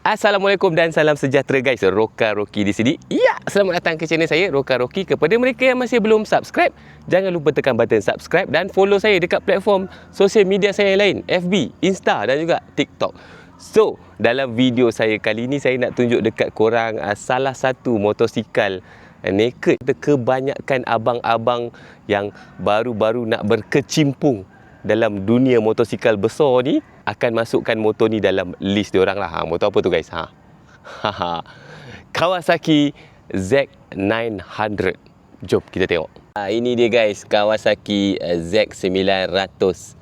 Assalamualaikum dan salam sejahtera guys. Roka Roki di sini. Ya, selamat datang ke channel saya Roka Roki. Kepada mereka yang masih belum subscribe, jangan lupa tekan button subscribe dan follow saya dekat platform sosial media saya yang lain, FB, Insta dan juga TikTok. So, dalam video saya kali ini saya nak tunjuk dekat korang uh, salah satu motosikal uh, naked. Kebanyakan abang-abang yang baru-baru nak berkecimpung dalam dunia motosikal besar ni akan masukkan motor ni dalam list dia orang lah. Ha, motor apa tu guys? Ha. Kawasaki Z900. Jom kita tengok. Ha, ini dia guys, Kawasaki eh, Z900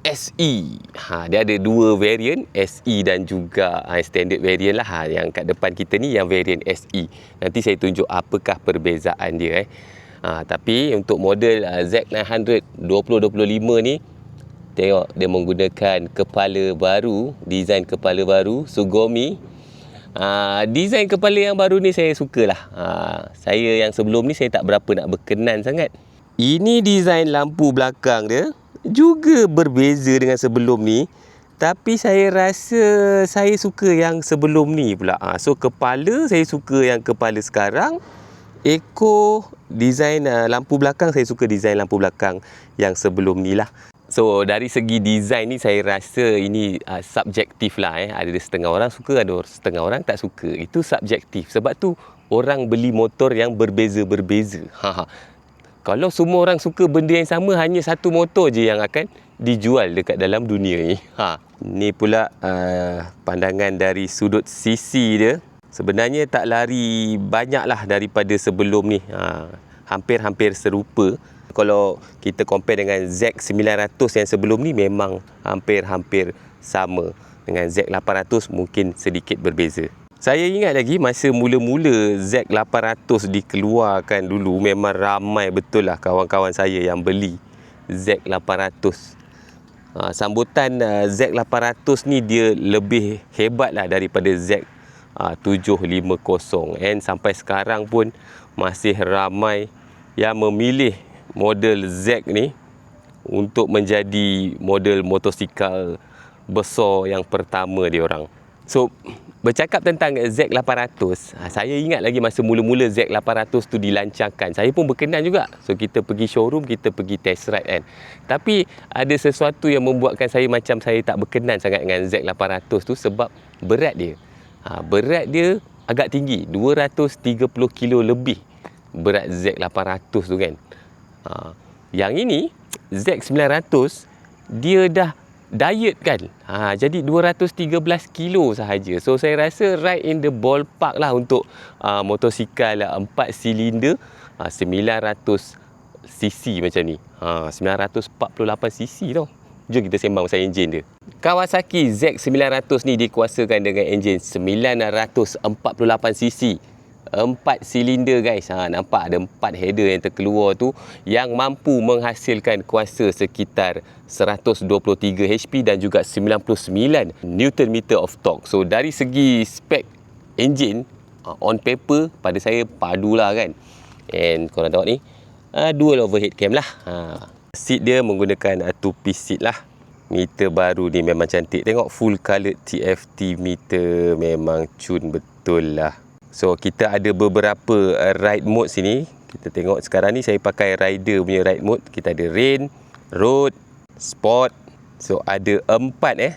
SE. Ha, dia ada dua variant, SE dan juga ha, standard variant lah. Ha, yang kat depan kita ni yang variant SE. Nanti saya tunjuk apakah perbezaan dia eh. Ha, tapi untuk model uh, Z900 2025 ni Tengok dia menggunakan kepala baru, desain kepala baru, Sugomi. Uh, desain kepala yang baru ni saya sukalah. Uh, saya yang sebelum ni saya tak berapa nak berkenan sangat. Ini desain lampu belakang dia juga berbeza dengan sebelum ni. Tapi saya rasa saya suka yang sebelum ni pula. Uh, so kepala saya suka yang kepala sekarang. Eko desain uh, lampu belakang saya suka desain lampu belakang yang sebelum ni lah. So dari segi design ni saya rasa ini uh, subjektif lah eh. Ada setengah orang suka, ada setengah orang tak suka. Itu subjektif. Sebab tu orang beli motor yang berbeza-berbeza. Ha, ha. Kalau semua orang suka benda yang sama, hanya satu motor je yang akan dijual dekat dalam dunia ni. Ha. Ni pula uh, pandangan dari sudut sisi dia. Sebenarnya tak lari banyak lah daripada sebelum ni. Ha. Hampir-hampir serupa kalau kita compare dengan Z900 yang sebelum ni memang hampir-hampir sama dengan Z800 mungkin sedikit berbeza. Saya ingat lagi masa mula-mula Z800 dikeluarkan dulu memang ramai betul lah kawan-kawan saya yang beli Z800. Ha, sambutan uh, Z800 ni dia lebih hebat lah daripada Z750 and sampai sekarang pun masih ramai yang memilih model Z ni untuk menjadi model motosikal besar yang pertama dia orang. So bercakap tentang Z800, ha, saya ingat lagi masa mula-mula Z800 tu dilancarkan. Saya pun berkenan juga. So kita pergi showroom, kita pergi test ride kan. Tapi ada sesuatu yang membuatkan saya macam saya tak berkenan sangat dengan Z800 tu sebab berat dia. Ha, berat dia agak tinggi, 230 kilo lebih berat Z800 tu kan. Ha, yang ini Z900 dia dah diet kan. Ha, jadi 213 kilo sahaja. So saya rasa right in the ballpark lah untuk uh, motosikal 4 silinder uh, 900 cc macam ni. Ha, 948 cc tau. Jom kita sembang pasal enjin dia. Kawasaki Z900 ni dikuasakan dengan enjin 948 cc empat silinder guys. Ha, nampak ada empat header yang terkeluar tu yang mampu menghasilkan kuasa sekitar 123 HP dan juga 99 Newton meter of torque. So dari segi spek engine uh, on paper pada saya padu lah kan. And korang tengok ni uh, dual overhead cam lah. Ha. seat dia menggunakan uh, two piece seat lah. Meter baru ni memang cantik. Tengok full coloured TFT meter memang cun betul lah So kita ada beberapa uh, ride mode sini. Kita tengok sekarang ni saya pakai rider punya ride mode. Kita ada rain, road, sport. So ada empat eh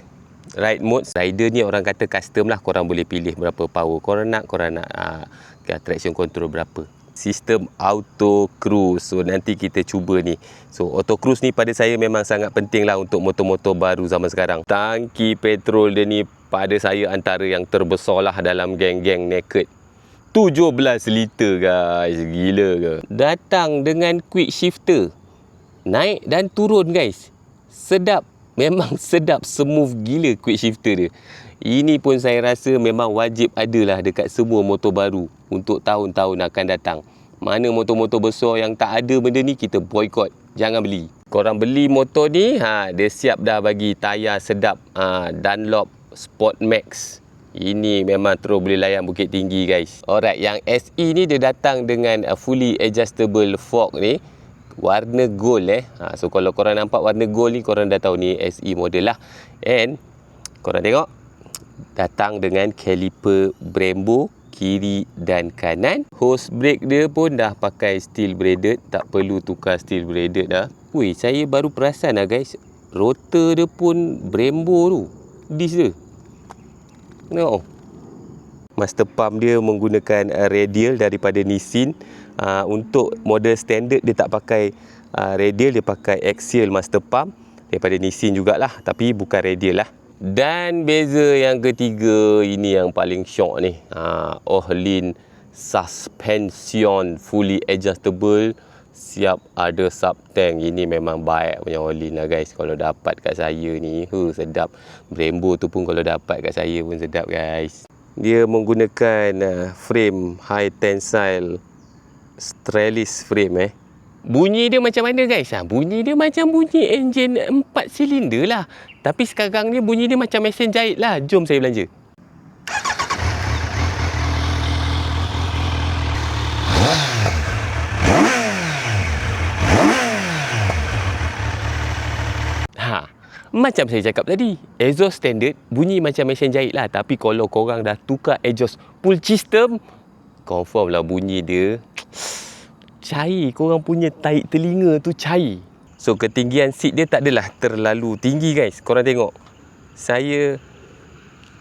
ride mode. Rider ni orang kata custom lah. Korang boleh pilih berapa power korang nak. Korang nak uh, traction control berapa. Sistem auto cruise. So nanti kita cuba ni. So auto cruise ni pada saya memang sangat penting lah untuk motor-motor baru zaman sekarang. Tangki petrol dia ni pada saya antara yang terbesar lah dalam geng-geng naked. 17 liter guys. Gila ke? Datang dengan quick shifter. Naik dan turun guys. Sedap. Memang sedap smooth gila quick shifter dia. Ini pun saya rasa memang wajib adalah dekat semua motor baru Untuk tahun-tahun akan datang. Mana motor-motor besar yang tak ada benda ni Kita boycott. Jangan beli. Korang beli motor ni ha, Dia siap dah bagi tayar sedap ha, Dunlop Sport Max ini memang terus boleh layan bukit tinggi guys. Alright, yang SE ni dia datang dengan a fully adjustable fork ni. Warna gold eh. Ha, so kalau korang nampak warna gold ni korang dah tahu ni SE model lah. And korang tengok datang dengan kaliper Brembo kiri dan kanan. Hose brake dia pun dah pakai steel braided, tak perlu tukar steel braided dah. Wih, saya baru perasan lah guys. Rotor dia pun Brembo tu. Disc dia. Tengok. Master pump dia menggunakan uh, radial daripada Nissin. Uh, untuk model standard dia tak pakai uh, radial, dia pakai axial master pump daripada Nissin jugalah tapi bukan radial lah. Dan beza yang ketiga ini yang paling syok ni. Ha, Ohlin suspension fully adjustable siap ada sub tank ini memang baik punya Ohlin lah guys kalau dapat kat saya ni huh, sedap Brembo tu pun kalau dapat kat saya pun sedap guys dia menggunakan uh, frame high tensile Stralis frame eh Bunyi dia macam mana guys? Ha, bunyi dia macam bunyi enjin 4 silinder lah. Tapi sekarang ni bunyi dia macam mesin jahit lah. Jom saya belanja. Ha, macam saya cakap tadi, exhaust standard bunyi macam mesin jahit lah. Tapi kalau korang dah tukar exhaust full system, confirm lah bunyi dia cair. Korang punya taik telinga tu cair. So ketinggian seat dia tak adalah terlalu tinggi guys. Korang tengok. Saya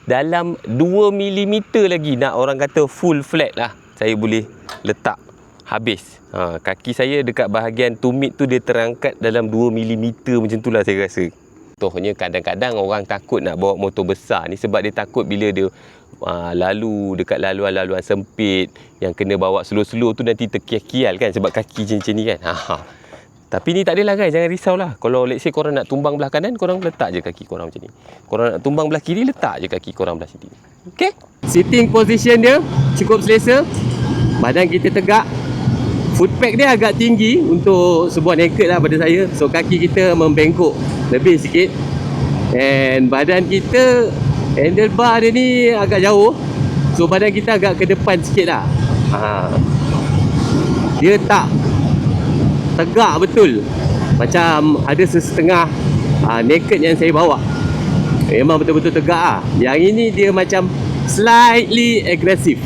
dalam 2mm lagi nak orang kata full flat lah saya boleh letak habis. Ha, kaki saya dekat bahagian tumit tu dia terangkat dalam 2mm macam tu lah saya rasa Contohnya kadang-kadang orang takut nak bawa motor besar ni sebab dia takut bila dia uh, lalu dekat laluan-laluan sempit yang kena bawa slow-slow tu nanti terkial-kial kan sebab kaki macam ni kan. Ha, ha. Tapi ni tak adalah guys, jangan risaulah. Kalau let's say korang nak tumbang belah kanan, korang letak je kaki korang macam ni. Korang nak tumbang belah kiri, letak je kaki korang belah sini. Okay? Sitting position dia cukup selesa. Badan kita tegak. Footpack dia agak tinggi untuk sebuah naked lah pada saya. So kaki kita membengkok lebih sikit. And badan kita handlebar dia ni agak jauh. So badan kita agak ke depan sikit lah. Ha. dia tak tegak betul. Macam ada sesetengah ha, naked yang saya bawa. Memang betul-betul tegak lah. Yang ini dia macam slightly agresif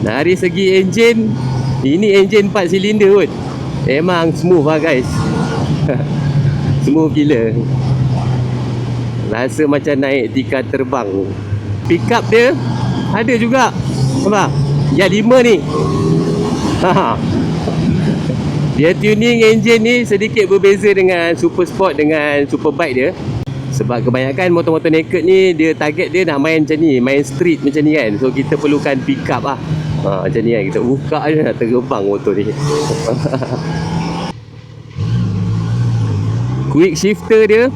dari segi enjin ini enjin 4 silinder pun. Memang smooth lah guys. Smooth gila. Rasa macam naik tika terbang. Pick up dia Ada juga. Nampak Yang lima ni. Dia tuning engine ni Sedikit berbeza dengan Super Sport Dengan Super Bike dia. Sebab kebanyakan motor-motor naked ni Dia target dia nak main macam ni Main street macam ni kan. So kita perlukan pick up lah ha, Macam ni kan Kita buka je nak terbang motor ni. Quick shifter dia.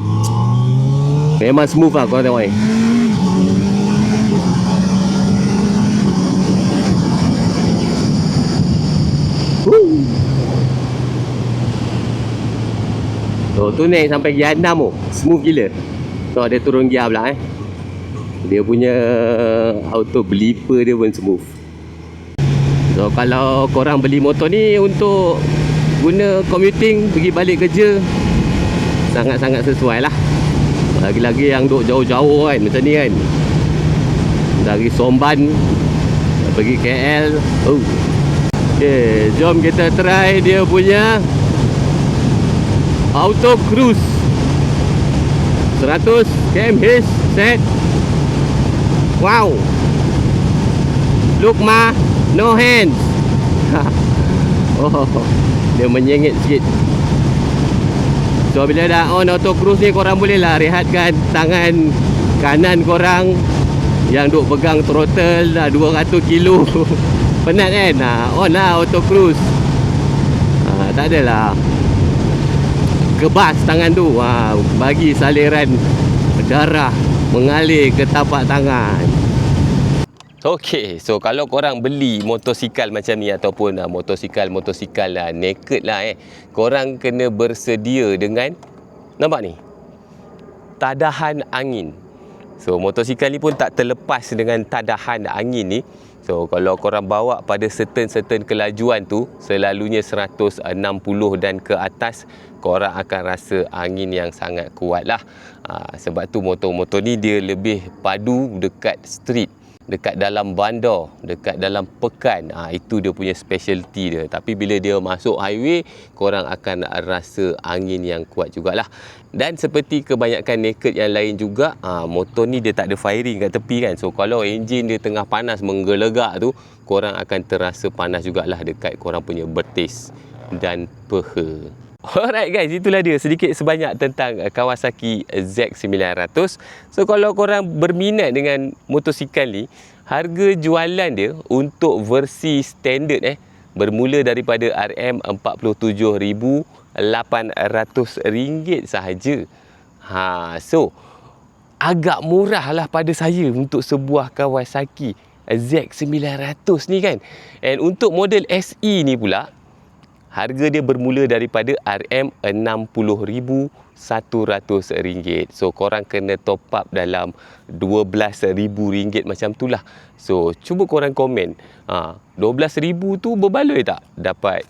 Memang smooth lah korang tengok ni. So, tu naik sampai gear 6 tu. Smooth gila. So dia turun gear pula eh. Dia punya Auto believer dia pun smooth So kalau korang beli motor ni Untuk Guna commuting Pergi balik kerja sangat-sangat sesuai lah. Lagi-lagi yang duduk jauh-jauh kan macam ni kan. Dari Somban pergi KL oh. ok jom kita try dia punya auto cruise. 100 kmh set. Wow. Look ma no hands oh, dia menyengit sikit. So bila dah on auto cruise ni korang boleh lah rehatkan tangan kanan korang. Yang duk pegang throttle dah 200 kilo. Penat kan? Ha, on lah auto cruise. Ha, tak adalah. Kebas tangan tu. Ha, bagi saliran darah mengalir ke tapak tangan Okey, so kalau korang beli motosikal macam ni ataupun uh, motosikal-motosikal uh, naked lah eh, korang kena bersedia dengan nampak ni. Tadahan angin So motosikal ni pun tak terlepas dengan tadahan angin ni. So kalau korang bawa pada certain-certain kelajuan tu selalunya 160 dan ke atas korang akan rasa angin yang sangat kuat lah. Ha, sebab tu motor-motor ni dia lebih padu dekat street dekat dalam bandar, dekat dalam pekan. Ha, itu dia punya specialty dia. Tapi bila dia masuk highway, korang akan rasa angin yang kuat jugalah. Dan seperti kebanyakan naked yang lain juga, ha, motor ni dia tak ada firing kat tepi kan. So kalau enjin dia tengah panas menggelegak tu, korang akan terasa panas jugalah dekat korang punya betis dan peha. Alright guys, itulah dia sedikit sebanyak tentang uh, Kawasaki Z900. So kalau korang berminat dengan motosikal ni, harga jualan dia untuk versi standard eh bermula daripada RM47,800 sahaja. Ha, so agak murah lah pada saya untuk sebuah Kawasaki Z900 ni kan. And untuk model SE ni pula, harga dia bermula daripada RM60,100 so korang kena top up dalam RM12,000 macam tu lah. So cuba korang komen. Ha, RM12,000 tu berbaloi tak dapat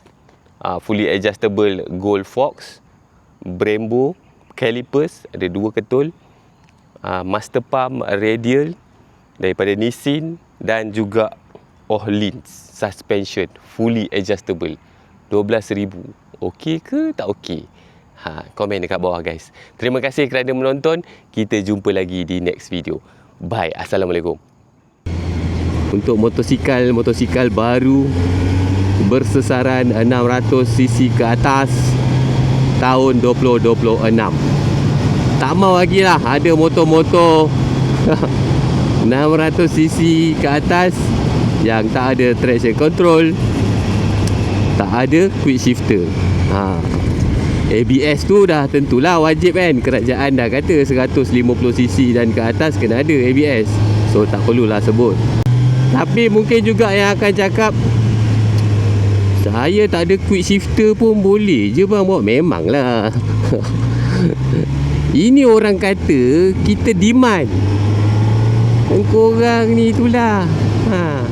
ha, fully adjustable gold fox Brembo calipers ada dua ketul ha, master pump radial daripada Nissin dan juga Ohlins suspension fully adjustable 12,000. Okey ke tak okey? Ha, komen dekat bawah guys. Terima kasih kerana menonton. Kita jumpa lagi di next video. Bye. Assalamualaikum. Untuk motosikal-motosikal baru bersesaran 600cc ke atas tahun 2026. Tak mau lagi lah ada motor-motor 600cc ke atas yang tak ada traction control tak ada quick shifter. Ha. ABS tu dah tentulah wajib kan. Kerajaan dah kata 150cc dan ke atas kena ada ABS so tak perlulah sebut. Tapi mungkin juga yang akan cakap saya tak ada quick shifter pun boleh je bang buat memanglah. Ini orang kata kita demand. Korang ni itulah. Ha